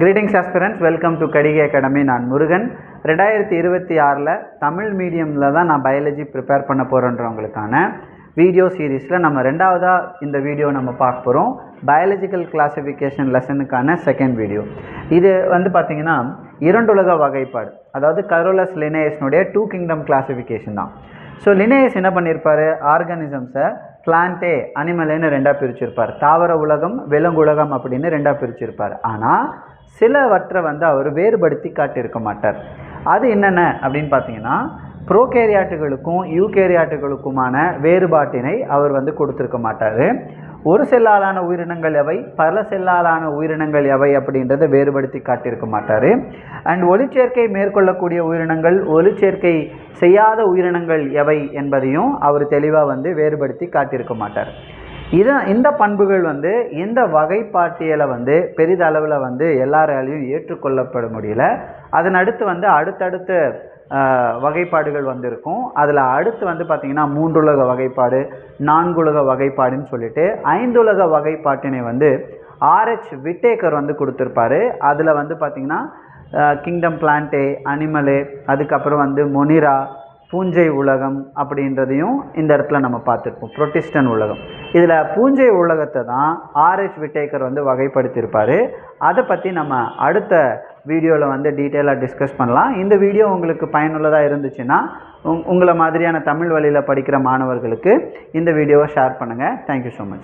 Greetings aspirants welcome to Kadigai academy நான் முருகன். ரெண்டாயிரத்தி இருபத்தி ஆறில் தமிழ் மீடியமில் தான் நான் பயாலஜி ப்ரிப்பேர் பண்ண போகிறேன்றவங்களுக்கான வீடியோ சீரீஸில் நம்ம ரெண்டாவதாக இந்த வீடியோ நம்ம பார்க்க போகிறோம் பயாலஜிக்கல் கிளாஸிஃபிகேஷன் லெசனுக்கான செகண்ட் வீடியோ இது வந்து பார்த்திங்கன்னா இரண்டுலக வகைப்பாடு. அதாவது கரோலஸ் லினேயஸ்னுடைய டூ கிங்டம் கிளாசிஃபிகேஷன் தான். ஸோ லினேயஸ் என்ன பண்ணியிருப்பார் ஆர்கானிசம்ஸை பிளான்ட்டே அனிமலேன்னு ரெண்டாக பிரிச்சிருப்பார். தாவர உலகம் விலங்குலகம் அப்படின்னு ரெண்டாக பிரிச்சிருப்பார். ஆனால் சிலவற்றை வந்து அவர் வேறுபடுத்தி காட்டியிருக்க மாட்டார். அது என்னென்ன அப்படின்னு பார்த்தீங்கன்னா ப்ரோகேரியாட்டுகளுக்கும் யூகேரியாட்டுகளுக்குமான வேறுபாட்டினை அவர் வந்து கொடுத்துருக்க மாட்டார். ஒரு செல்லாலான உயிரினங்கள் எவை? பல செல்லாலான உயிரினங்கள் எவை அப்படின்றத வேறுபடுத்தி காட்டியிருக்க மாட்டார். அண்ட் ஒளிச்சேர்க்கை மேற்கொள்ளக்கூடிய உயிரினங்கள் ஒளிச்சேர்க்கை செய்யாத உயிரினங்கள் எவை என்பதையும் அவர் தெளிவாக வந்து வேறுபடுத்தி காட்டியிருக்க மாட்டார். இது இந்த பண்புகள் வந்து இந்த வகைப்பாட்டியலை வந்து பெரிதளவில் வந்து எல்லாராலையும் ஏற்றுக்கொள்ளப்பட முடியல. அதன் அடுத்து வந்து அடுத்தடுத்த வகைப்பாடுகள் வந்து இருக்கும் அதில் அடுத்து வந்து பார்த்திங்கன்னா மூன்றுலக வகைப்பாடு நான்குலக வகைப்பாடுன்னு சொல்லிட்டு ஐந்துலக வகைப்பாட்டினை வந்து ஆர்ஹெச் விட்டேக்கர் வந்து கொடுத்துருப்பாரு. அதில் வந்து பார்த்திங்கன்னா கிங்டம் பிளான்ட்டே அனிமலே அதுக்கப்புறம் வந்து மொனிரா பூஞ்சை உலகம் அப்படின்றதையும் இந்த இடத்துல நம்ம பார்த்துருப்போம். புரொட்டிஸ்டன் உலகம். இதில் பூஞ்சை உலகத்தை தான் ஆர்ஹெச் விட்டேக்கர் வந்து வகைப்படுத்தியிருப்பார். அதை பற்றி நம்ம அடுத்த வீடியோவில் வந்து டீட்டெயிலாக டிஸ்கஸ் பண்ணலாம். இந்த வீடியோ உங்களுக்கு பயனுள்ளதாக இருந்துச்சுன்னா உங் உங்களை மாதிரியான தமிழ் வழியில் படிக்கிற மாணவர்களுக்கு இந்த வீடியோவை ஷேர் பண்ணுங்கள் தேங்க்யூ ஸோ மச்